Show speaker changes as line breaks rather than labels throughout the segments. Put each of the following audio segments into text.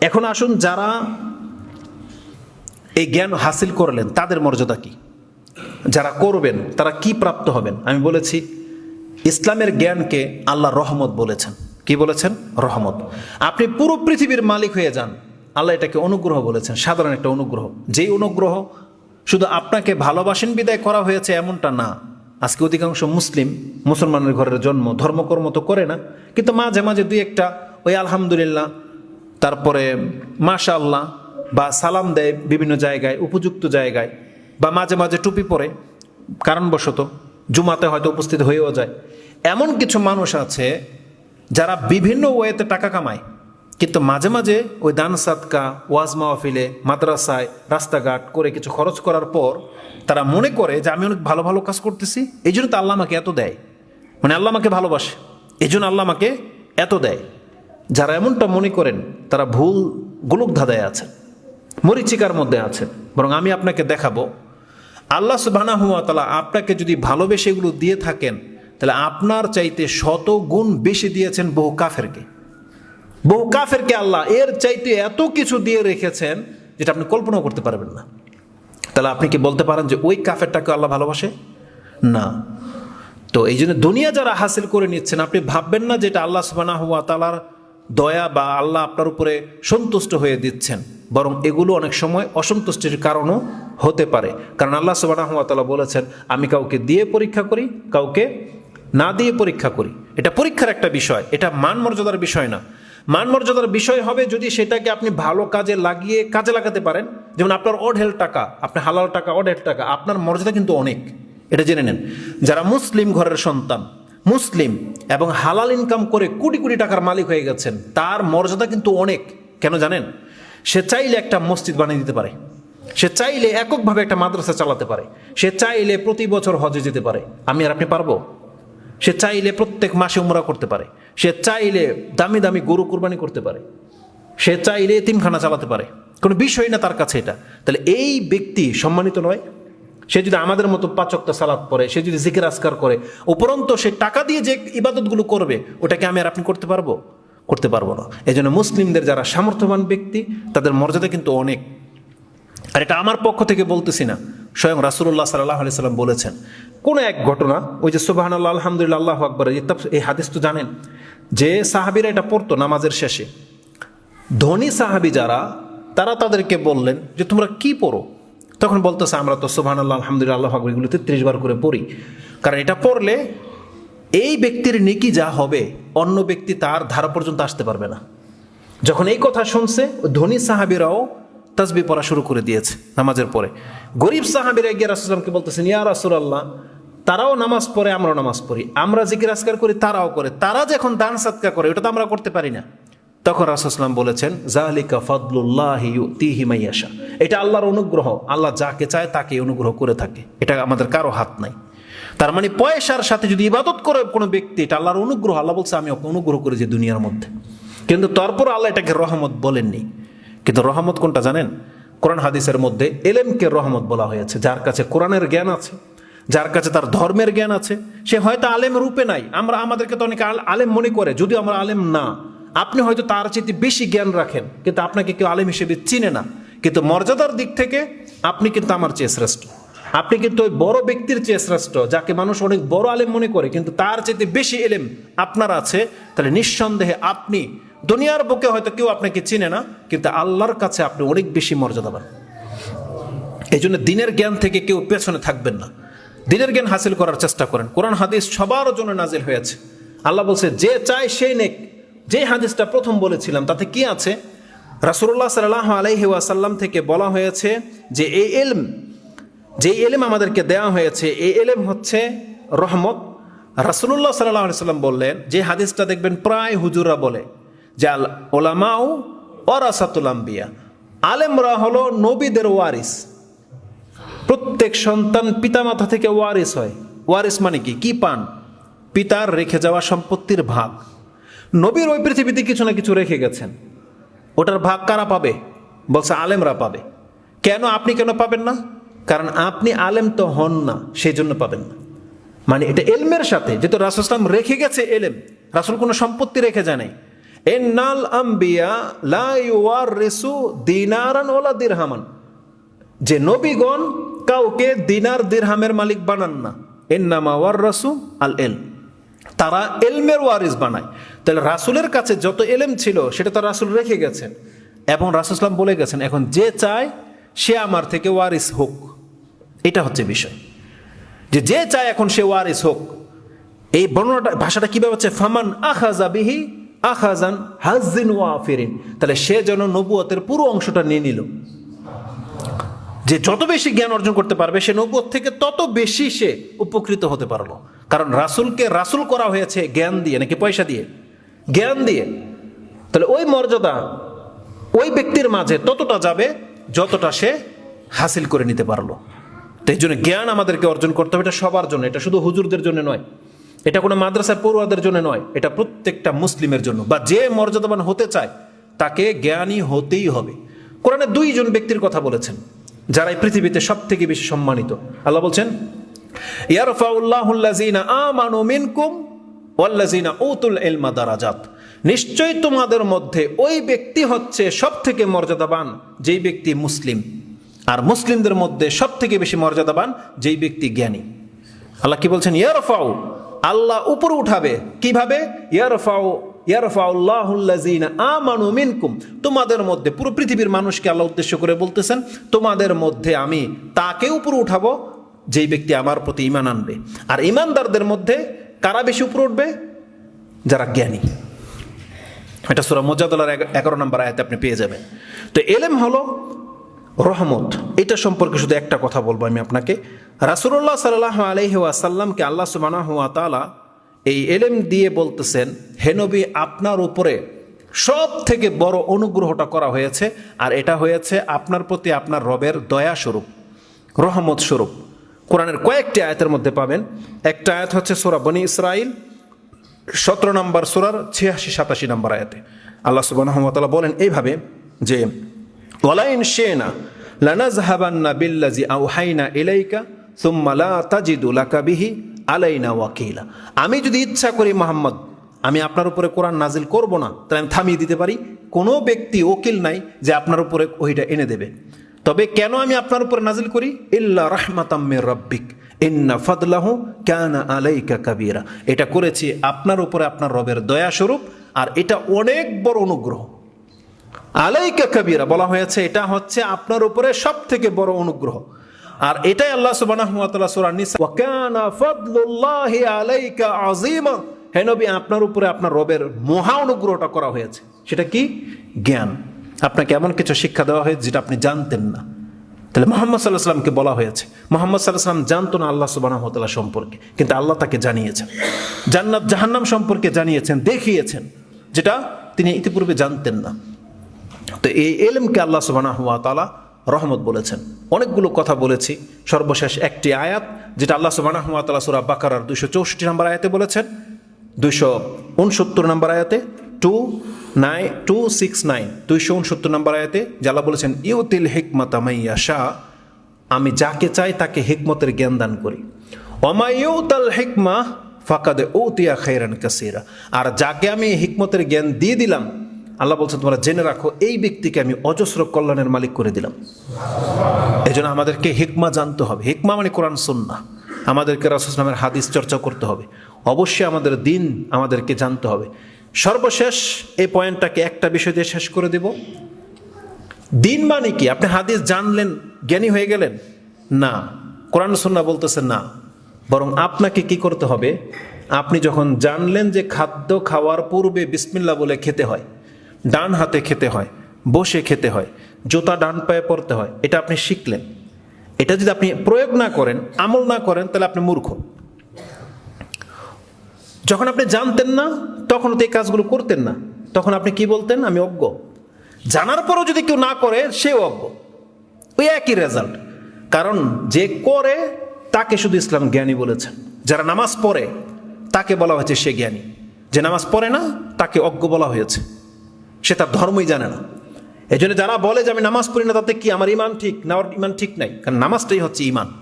এখন আসুন যারা এই জ্ঞান হাসিল করলেন, তাদের মর্যাদা কি? যারা করবেন, তারা কি প্রাপ্ত হবেন? আমি বলেছি, ইসলামের জ্ঞানকে আল্লাহ রহমত বলেছেন। কি বলেছেন? রহমত। আপনি পুরো পৃথিবীর মালিক হয়ে যান। আল্লাহ এটাকে অনুগ্রহ বলেছেন, সাধারণ একটা অনুগ্রহ। যেই অনুগ্রহ, শুধু আপনাকে ভালোবাসেন বিদায় করা হয়েছে এমনটা না। আজকে অধিকাংশ মুসলিম মুসলমানের ঘরের জন্ম ধর্মকর্ম তো করে না, কিন্তু মাঝে মাঝে দুই একটা, ওই আলহামদুলিল্লাহ তারপরে মাশা আল্লাহ বা সালাম দেয় বিভিন্ন জায়গায়, উপযুক্ত জায়গায় বা মাঝে মাঝে টুপি পরে, কারণবশত জুমাতে হয়তো উপস্থিত হয়েও যায়। এমন কিছু মানুষ আছে যারা বিভিন্ন ওয়েতে টাকা কামায়, কিন্তু মাঝে মাঝে ওই দান সাদকা, ওয়াজ মাহফিলে, মাদ্রাসায় রাস্তাঘাট করে কিছু খরচ করার পর তারা মনে করে যে আমি অনেক ভালো ভালো কাজ করতেছি, এই জন্য তো আল্লাহ আমাকে এত দেয়। মানে আল্লাহ আমাকে ভালোবাসে, এই জন্য আল্লাহ আমাকে এত দেয়। যারা এমনটা মনে করেন, তারা ভুল গোলক ধাঁধায় আছে, মরিচিকার মধ্যে আছে। বরং আমি আপনাকে দেখাবো, আল্লাহ সুবাহানা হুয়া তালা আপনাকে যদি ভালোবেসে এগুলো দিয়ে থাকেন, তাহলে আপনার চাইতে শত গুণ বেশি দিয়েছেন বহু কাফেরকে। বহু কাফেরকে আল্লাহ এর চাইতে এত কিছু দিয়ে রেখেছেন, যেটা আপনি কল্পনাও করতে পারবেন না। তাহলে আপনি কি বলতে পারেন যে ওই কাফেরটাকে আল্লাহ ভালোবাসে? না। তো এই জন্য দুনিয়া যারা হাসিল করে নিচ্ছেন, আপনি ভাববেন না যেটা আল্লাহ সুবানা হুয়া তালার দয়া বা আল্লাহ আপনার উপরে সন্তুষ্ট হয়ে দিচ্ছেন। বরং এগুলো অনেক সময় অসন্তুষ্টির কারণও হতে পারে। কারণ আল্লাহ সুবানা হুয়া তালা বলেছেন, আমি কাউকে দিয়ে পরীক্ষা করি, কাউকে না দিয়ে পরীক্ষা করি। এটা পরীক্ষার একটা বিষয়, এটা মান মর্যাদার বিষয় না। মান মর্যাদার বিষয় হবে যদি সেটাকে আপনি ভালো কাজে লাগিয়ে কাজে লাগাতে পারেন। যেমন আপনার অঢেল টাকা, আপনার হালাল টাকা, অঢেল টাকা, আপনার মর্যাদা কিন্তু অনেক। এটা জেনে নেন। যারা মুসলিম ঘরের সন্তান মুসলিম এবং হালাল ইনকাম করে কোটি কোটি টাকার মালিক হয়ে গেছেন, তার মর্যাদা কিন্তু অনেক। কেন জানেন? সে চাইলে একটা মসজিদ বানিয়ে দিতে পারে। সে চাইলে এককভাবে একটা মাদ্রাসা চালাতে পারে। সে চাইলে প্রতি বছর হজে যেতে পারে। আমি আর আপনি পারব? সে চাইলে প্রত্যেক মাসে উমরা করতে পারে। সে চাইলে দামি দামি গরু কুরবানি করতে পারে। সে চাইলে তিমখানা চালাতে পারে। কোনো বিষয় না তার কাছে এটা। তাহলে এই ব্যক্তি সম্মানিত নয় সে যদি আমাদের মতো পাচকটা সালাদ পরে সে যদি জিকির আসকার করে, উপরন্ত সে টাকা দিয়ে যে ইবাদতগুলো করবে, ওটাকে আমি আর আপনি করতে পারব? করতে পারব না। এই জন্য মুসলিমদের যারা সামর্থ্যবান ব্যক্তি, তাদের মর্যাদা কিন্তু অনেক। আর এটা আমার পক্ষ থেকে বলতেছি না। স্বয়ং রাসুল্লাহ সাল্লাহ আলি সাল্লাম বলেছেন, কোনো এক ঘটনা, ওই যে সুবাহান আল্লাহ আলহামদুলিল্লাহ, আল্লাহ আকবর এই হাদিস তো জানেন, যে সাহাবিরা এটা পড়তো নামাজের শেষে। ধনী সাহাবি যারা, তারা তাদেরকে বললেন যে তোমরা কি পড়ো? তখন বলতেছে, আমরা তো সুবাহান আল্লাহ আলহামদুলিল্লাহ, আল্লাহ এগুলো তেত্রিশ বার করে পড়ি। কারণ এটা পড়লে এই ব্যক্তির নেকি যা হবে, অন্য ব্যক্তি তার ধারা পর্যন্ত আসতে পারবে না। যখন এই কথা শুনছে, ধনী সাহাবিরাও তাসবি পড়া শুরু করে দিয়েছে নামাজের পরে। গরিব সাহাবিরা গিয়ে রাসুলামকে বলতেছেন, ইয়া রাসুল আল্লাহ তারাও নামাজ পড়ে, আমরাও নামাজ পড়ি। আমরা জিকির আসকার করি, তারাও করে। তারা যখন দান সাদকা করে, ওটা তো আমরা করতে পারি না। তখন রাসুসলাম বলেছেন জাহলিকা ফদলুল্লাহ মাইয়াশা এটা আল্লাহর অনুগ্রহ। আল্লাহ যাকে চায় তাকে অনুগ্রহ করে থাকে। এটা আমাদের কারও হাত নাই। তার মানে পয়সার সাথে যদি ইবাদত করে কোনো ব্যক্তি, এটা আল্লাহর অনুগ্রহ। আল্লাহ বলছে, আমি ওকে অনুগ্রহ করেছি দুনিয়ার মধ্যে। কিন্তু তারপর আল্লাহ এটাকে রহমত বলেননি। কিন্তু রহমত কোনটা জানেন? কোরআন হাদিসের মধ্যে এলেমকে রহমত বলা হয়েছে, যার কাছে কোরআনের জ্ঞান আছে, যার কাছে তার ধর্মের জ্ঞান আছে। সে হয়তো আলেম রূপে নাই। আমরা, আমাদেরকে তো অনেকে আল- আলেম মনে করে, যদিও আমরা আলেম না। আপনি হয়তো তার চেয়ে বেশি জ্ঞান রাখেন, কিন্তু আপনাকে কেউ আলেম হিসেবে চিনে না। কিন্তু মর্যাদার দিক থেকে আপনি কিন্তু আমার চেয়ে শ্রেষ্ঠ। আপনি কিন্তু ওই বড় ব্যক্তির চেয়ে শ্রেষ্ঠ, যাকে মানুষ অনেক বড় আলেম মনে করে, কিন্তু তার চেয়ে বেশি এলেম আপনার আছে। তাহলে নিঃসন্দেহে আপনি দুনিয়ার বুকে হয়তো কেউ আপনাকে চিনে না, কিন্তু আল্লাহর কাছে আপনি অনেক বেশি মর্যাদাবান। এই জন্য দিনের জ্ঞান থেকে কেউ পেছনে থাকবেন না। দিনের জ্ঞান হাসিল করার চেষ্টা করেন। কোরআন হাদিস সবার জন্য নাজিল হয়েছে। আল্লাহ বলছে, যে চায় সেই নেক যে হাদিসটা প্রথম বলেছিলাম, তাতে কি আছে? রাসুল্লাহ সাল্লাহ আলাইহি ওয়াসাল্লাম থেকে বলা হয়েছে যে, এই এলম, যে এলেম আমাদেরকে দেওয়া হয়েছে, এই এলেম হচ্ছে রহমত। রাসুল্লাহ সাল্লাহ সাল্লাম বললেন, যে হাদিসটা দেখবেন প্রায় হুজুরা বলে, যে আল ওলামাও অরাসাতুল আম্বিয়া, আলেমরা হলো নবীদের ওয়ারিস। প্রত্যেক সন্তান পিতামাতা থেকে ওয়ারিস হয়। ওয়ারিস মানে কি? কি পান? পিতার রেখে যাওয়া সম্পত্তির ভাগ। নবীর ওই পৃথিবীতে কিছু না কিছু রেখে গেছেন। ওটার ভাগ কারা পাবে? বলছে আলেমরা পাবে। কেন আপনি কেন পাবেন না? কারণ আপনি আলেম তো হন না সেই জন্য পাবেন না। মানে এটা এলমের সাথে, যেহেতু রাসুল ইসলাম রেখে গেছে এলেম, রাসুল কোনো সম্পত্তি রেখে যায় নাই। এন্নাল আম্বিয়া লা ইউয়ারিসু দিনারান ওলা দিরহামান। যে নবীগণ কাউকে দিনার দিরহামের মালিক বানান না। এন্নামা ওয়ার রাসু আল এল তারা এলমের ওয়ারিস বানায়। তাহলে রাসুলের কাছে যত এলেম ছিল, সেটা তো রাসুল রেখে গেছেন। এবং রাসুলাম বলে গেছেন, এখন যে চায়, সে আমার থেকে ওয়ারিস হোক। এটা হচ্ছে বিষয়। যে যে চায় এখন সে ওয়ারিস হোক। এই বর্ণনাটা, ভাষাটা কীভাবে হচ্ছে? ফামান আখাজা বিহি আখাজান হাজিন ওয়া ফিরিন তাহলে সে যেন নবুয়তের পুরো অংশটা নিয়ে নিল। যে, যত বেশি জ্ঞান অর্জন করতে পারবে, সে নবুয়ত থেকে তত বেশি সে উপকৃত হতে পারল। কারণ রাসুলকে রাসুল করা হয়েছে জ্ঞান দিয়ে, নাকি পয়সা দিয়ে? জ্ঞান দিয়ে। তাহলে ওই মর্যাদা, ওই ব্যক্তির মাঝে ততটা যাবে যতটা সে হাসিল করে নিতে পারল। তো এই জন্য জ্ঞান আমাদেরকে অর্জন করতে হবে, এটা সবার জন্য, এটা শুধু হুজুরদের জন্য নয়। এটা কোনো মাদ্রাসার পড়ুয়াদের জন্য নয়, এটা প্রত্যেকটা মুসলিমের জন্য। বা যে মর্যাদাবান হতে চায়, তাকে জ্ঞানী হতেই হবে। কোরআনে দুইজন ব্যক্তির কথা বলেছেন, যারা এই পৃথিবীতে সব থেকে বেশি সম্মানিত। আল্লাহ বলছেন, ইয়ারফাউল্লাহুল্লাযিনা আমানু মিনকুম ওয়াল্লাযিনা উতুল ইলমা দারাজাত। নিশ্চয়ই তোমাদের মধ্যে ওই ব্যক্তি হচ্ছে সব থেকে মর্যাদাবান, যেই ব্যক্তি মুসলিম। আর মুসলিমদের মধ্যে সব থেকে বেশি মর্যাদাবান যেই ব্যক্তি জ্ঞানী। আল্লাহ কি বলছেন? ইয়ারফাউ, আল্লাহ উপরে উঠাবে। কীভাবে? ইয়ারফাউ মিনকুম। তোমাদের মধ্যে, পুরো পৃথিবীর মানুষকে আল্লাহ উদ্দেশ্য করে বলতেছেন, তোমাদের মধ্যে আমি তাকে উপরে উঠাবো, যেই ব্যক্তি আমার প্রতি ইমান আনবে। আর ইমানদারদের মধ্যে কারা বেশি উপরে উঠবে? যারা জ্ঞানী। এটা সুরা মোজাদুল্লার এগারো নম্বর আয়াতে আপনি পেয়ে যাবেন। তো এলেম হলো রহমত। এটা সম্পর্কে শুধু একটা কথা বলব আমি আপনাকে। রাসুল্লাহ সাল্লাহ আলহি আসাল্লামকে আল্লাহ সুবানা হুয়া তালা এই এলেম দিয়ে বলতেছেন হেনবি আপনার উপরে সব থেকে বড় অনুগ্রহটা করা হয়েছে, আর এটা হয়েছে আপনার প্রতি আপনার রবের দয়া স্বরূপ, রহমত স্বরূপ। কোরআনের কয়েকটি আয়াতের মধ্যে পাবেন। একটা আয়াত হচ্ছে সোরা বনি ইসরাইল সতেরো নম্বর সোরার ছিয়াশি, সাতাশি নম্বর আয়াতে। আল্লাহ সুবাহ বলেন এইভাবে যে ওয়ালাইন শেনা লানাজহাবান্না বিল্লাজি আউহাইনা ইলাইকা সুম্মা লা তাজিদু বিহি আলাইনা ওয়াকিলা। আমি যদি ইচ্ছা করি, মোহাম্মদ, আমি আপনার উপরে কোরআন নাজিল করব না, তাহলে আমি থামিয়ে দিতে পারি। কোনো ব্যক্তি ওকিল নাই যে আপনার উপরে ওইটা এনে দেবে। তবে কেন আমি আপনার উপরে নাজিল করি? ইল্লা রাহমাতাম্মির রব্বিক। ইন্না ফাদলাহু কানা আলাইকা কাবীরা। এটা করেছি আপনার উপরে আপনার রবের দয়া স্বরূপ আর এটা অনেক বড় অনুগ্রহ। আলাইকা কবিরা বলা হয়েছে, এটা হচ্ছে আপনার উপরে সব থেকে বড় অনুগ্রহ। আর এটাই আল্লাহ সুবহানাহু ওয়া আলাইকা আযীমা। হে নবী, আপনার উপরে আপনার রবের মহা অনুগ্রহটা করা হয়েছে। সেটা কি? জ্ঞান। আপনাকে এমন কিছু শিক্ষা দেওয়া হয়েছে যেটা আপনি জানতেন না। তাহলে মোহাম্মদ সাল্লাহ সাল্লামকে বলা হয়েছে? মোহাম্মদ সাল্লাহ সাল্লাম জানতো না আল্লাহ সুবাহ তাল্লাহ সম্পর্কে, কিন্তু আল্লাহ তাকে জানিয়েছেন। জান্নাত জাহান্নাম সম্পর্কে জানিয়েছেন, দেখিয়েছেন, যেটা তিনি ইতিপূর্বে জানতেন না। তো এই এলমকে আল্লাহ সুবাহ তালা রহমত বলেছেন। অনেকগুলো কথা বলেছি। সর্বশেষ একটি আয়াত, যেটা আল্লাহ সুবাহ তালা সুরা বাকারার দুইশো চৌষট্টি নম্বর আয়াতে বলেছেন। দুইশো উনসত্তর নম্বর আয়াতে two nine two six nine দুইশো উনসত্তর নম্বর আয়াতে জাল্লা বলেছেন, ইউতিল হিকমত আমাইয়া শাহ আমি যাকে চাই তাকে হিকমতের জ্ঞান দান করি। অমাইউতাল হিকমা ফাকাদে তিয়া খাইরান কাসিরা আর যাকে আমি হিকমতের জ্ঞান দিয়ে দিলাম, আল্লাহ বলছেন তোমরা জেনে রাখো, এই ব্যক্তিকে আমি অজস্র কল্যাণের মালিক করে দিলাম। এই জন্য আমাদেরকে হিকমা জানতে হবে। হিকমা মানে কোরআন সুন্না আমাদেরকে রাসুসলামের হাদিস চর্চা করতে হবে। অবশ্যই আমাদের দিন আমাদেরকে জানতে হবে। সর্বশেষ এই পয়েন্টটাকে একটা বিষয় দিয়ে শেষ করে দেব। দিন মানে কি? আপনি হাদিস জানলেন, জ্ঞানী হয়ে গেলেন? না। কোরআন সুন্না বলতেছে না। বরং আপনাকে কি করতে হবে? আপনি যখন জানলেন যে খাদ্য খাওয়ার পূর্বে বিসমিল্লা বলে খেতে হয়, ডান হাতে খেতে হয়, বসে খেতে হয়, জুতা ডান পায়ে পরতে হয়, এটা আপনি শিখলেন। এটা যদি আপনি প্রয়োগ না করেন, আমল না করেন, তাহলে আপনি মূর্খ। যখন আপনি জানতেন না তখন তো এই কাজগুলো করতেন না। তখন আপনি কি বলতেন? আমি অজ্ঞ। জানার পরেও যদি কেউ না করে, সেও অজ্ঞ। ওই একই রেজাল্ট কারণ যে করে, তাকে শুধু ইসলাম জ্ঞানী বলেছেন। যারা নামাজ পড়ে, তাকে বলা হয়েছে সে জ্ঞানী। যে নামাজ পড়ে না, তাকে অজ্ঞ বলা হয়েছে। সে তার ধর্মই জানে না। এই জন্য যারা বলে যে আমি নামাজ পড়ি না, তাতে কি আমার ইমান ঠিক? না, ওর ইমান ঠিক নাই। কারণ নামাজটাই হচ্ছে ইমান।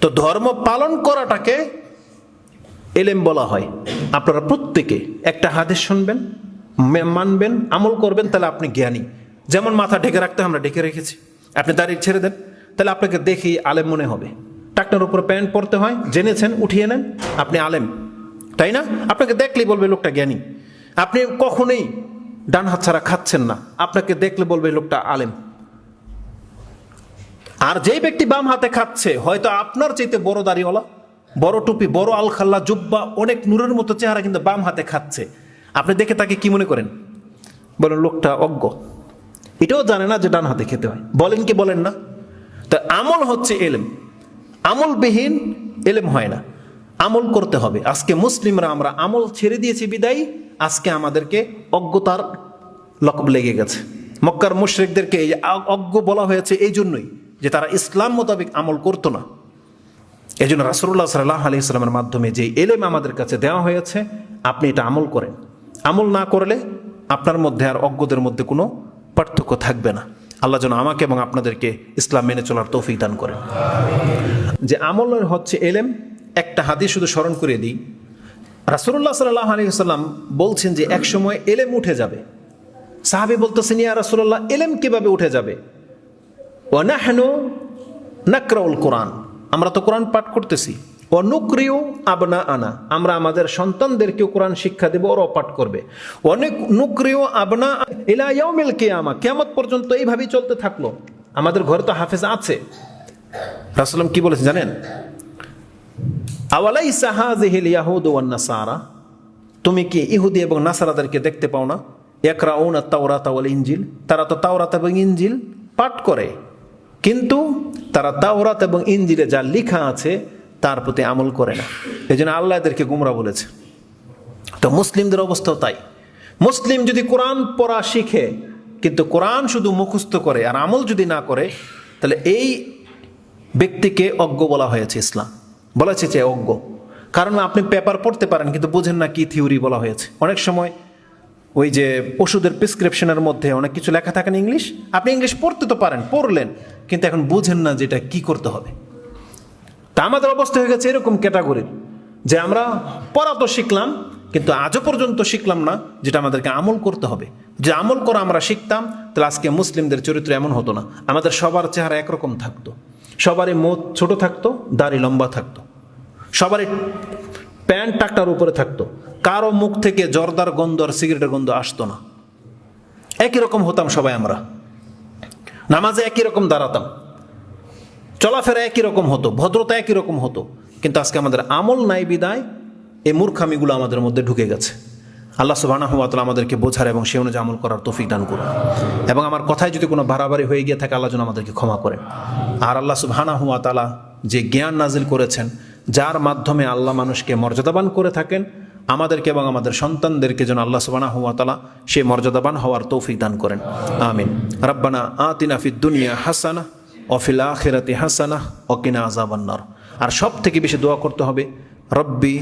তো ধর্ম পালন করাটাকে এলেম বলা হয়। আপনারা প্রত্যেকে একটা হাদিস শুনবেন মানবেন, আমল করবেন, তাহলে আপনি জ্ঞানী। যেমন মাথা ঢেকে রাখতে আমরা ঢেকে রেখেছি। আপনি দাঁড়িয়ে ছেড়ে দেন, তাহলে আপনাকে দেখি আলেম মনে হবে। টাকটার উপর প্যান্ট পরতে হয়, জেনেছেন, উঠিয়ে নেন, আপনি আলেম। তাই না? আপনাকে দেখলেই বলবে, লোকটা জ্ঞানী। আপনি কখনোই ডান হাত ছাড়া খাচ্ছেন না, আপনাকে দেখলে বলবে, লোকটা আলেম। আর যেই ব্যক্তি বাম হাতে খাচ্ছে, হয়তো আপনার চাইতে বড় দাড়িওয়ালা বড় টুপি, বড় আলখাল্লা, জুব্বা, অনেক নূরের মতো চেহারা কিন্তু বাম হাতে খাচ্ছে। আপনি দেখে তাকে কি মনে করেন? বলেন, লোকটা অজ্ঞ। এটাও জানে না যে ডান হাতে খেতে হয়। বলেন কি বলেন না? তা আমল হচ্ছে এলেম। আমলবিহীন এলেম হয় না। আমল করতে হবে। আজকে মুসলিমরা আমরা আমল ছেড়ে দিয়েছি বিদায়। আজকে আমাদেরকে অজ্ঞতার লকব লেগে গেছে। মক্কার মুশরিকদেরকে অজ্ঞ বলা হয়েছে এই জন্যই যে তারা ইসলাম মোতাবেক আমল করতো না। এই জন্য রাসুল্লাহ সাল্লাহ আলি ইসলামের মাধ্যমে যে এলেম আমাদের কাছে দেওয়া হয়েছে, আপনি এটা আমল করেন। আমল না করলে আপনার মধ্যে আর অজ্ঞদের মধ্যে কোনো পার্থক্য থাকবে না। আল্লাহ যেন আমাকে এবং আপনাদেরকে ইসলাম মেনে চলার তৌফিক দান করেন। যে আমল হচ্ছে এলেম। একটা হাদিস শুধু স্মরণ করে দিই। রাসুল্লাহ সাল্লাহ আলী সাল্লাম বলছেন যে এক সময় এলেম উঠে যাবে। সাহাবি বলতেছেন, ইয়া রাসুল্লাহ এলেম কীভাবে উঠে যাবে? ও না ওয়ানাহনু নাকরাউল কোরআন। আমরা তো কোরআন পাঠ করতেছি। অনুক্রিয় আবনা আনা। আমরা আমাদের সন্তানদেরকেও কোরআন শিক্ষা দেব, ওরাও পাঠ করবে। অনেক নুক্রিয় আবনা ইলা ইয়াউমিল কিয়ামা। কিয়ামত পর্যন্ত এইভাবেই চলতে থাকল। আমাদের ঘরে তো হাফেজ আছে। রাসূলুল্লাহ কি বলেছেন জানেন? আওয়ালাই সাহাজিহিল ইয়াহুদ ওয়ান নাসারা? তুমি কি ইহুদি এবং নাসারাদেরকে দেখতে পাও না? একরাউনা তাওরাত ওয়াল ইঞ্জিল তারা তো তাওরাত এবং ইঞ্জিল পাঠ করে। কিন্তু তারা তাওরাত এবং ইঞ্জিরে যা লেখা আছে, তার প্রতি আমল করে না। এই জন্য আল্লাহ এদেরকে গুমরা বলেছে। তো মুসলিমদের অবস্থাও তাই। মুসলিম যদি কোরআন পড়া শিখে, কিন্তু কোরআন শুধু মুখস্থ করে আর আমল যদি না করে, তাহলে এই ব্যক্তিকে অজ্ঞ বলা হয়েছে ইসলাম। বলা হয়েছে যে অজ্ঞ। কারণ আপনি পেপার পড়তে পারেন, কিন্তু বোঝেন না কি থিওরি বলা হয়েছে। অনেক সময় ওই যে ওষুধের প্রেসক্রিপশনের মধ্যে অনেক কিছু লেখা থাকেন ইংলিশ আপনি ইংলিশ পড়তে তো পারেন, পড়লেন, কিন্তু এখন বুঝেন না যেটা কি করতে হবে। তা আমাদের অবস্থা হয়ে গেছে এরকম ক্যাটাগরির যে আমরা পড়া তো শিখলাম, কিন্তু আজও পর্যন্ত শিখলাম না যেটা আমাদেরকে আমল করতে হবে। যে আমল করা আমরা শিখতাম, তাহলে আজকে মুসলিমদের চরিত্র এমন হতো না। আমাদের সবার চেহারা একরকম থাকতো। সবারই মুখ ছোট থাকতো, দাড়ি লম্বা থাকতো। সবারই প্যান্ট টাকটার উপরে থাকতো। কারও মুখ থেকে জর্দার গন্ধ আর সিগারেটের গন্ধ আসতো না। একই রকম হতাম সবাই আমরা। নামাজে একই রকম দাঁড়াতাম। চলাফেরা একই রকম হতো, ভদ্রতা একই রকম হতো। কিন্তু আজকে আমাদের আমল নাই বিদায়, এই মূর্খামিগুলো আমাদের মধ্যে ঢুকে গেছে। আল্লাহ সুবাহ আমাদেরকে বোঝার এবং সে অনুযায়ী আমল করার তৌফিক দান করুন। এবং আমার কথায় যদি কোনো বাড়াবাড়ি হয়ে গিয়ে থাকে, আল্লাহ যেন আমাদেরকে ক্ষমা করেন। আর আল্লাহ সুবাহ তালা যে জ্ঞান নাজিল করেছেন, যার মাধ্যমে আল্লাহ মানুষকে মর্যাদাবান করে থাকেন আমাদেরকে এবং আমাদের সন্তানদেরকে যেন আল্লাহ সুবানা হুয়া তালা সে মর্যাদাবান হওয়ার তৌফিক দান করেন। আমিন। রব্বানা আতিনা ফিদ দুনিয়া হাসানা অফিল আখেরাতি হাসানা অকিনা আজাবান্নার আর সব থেকে বেশি দোয়া করতে হবে, রব্বি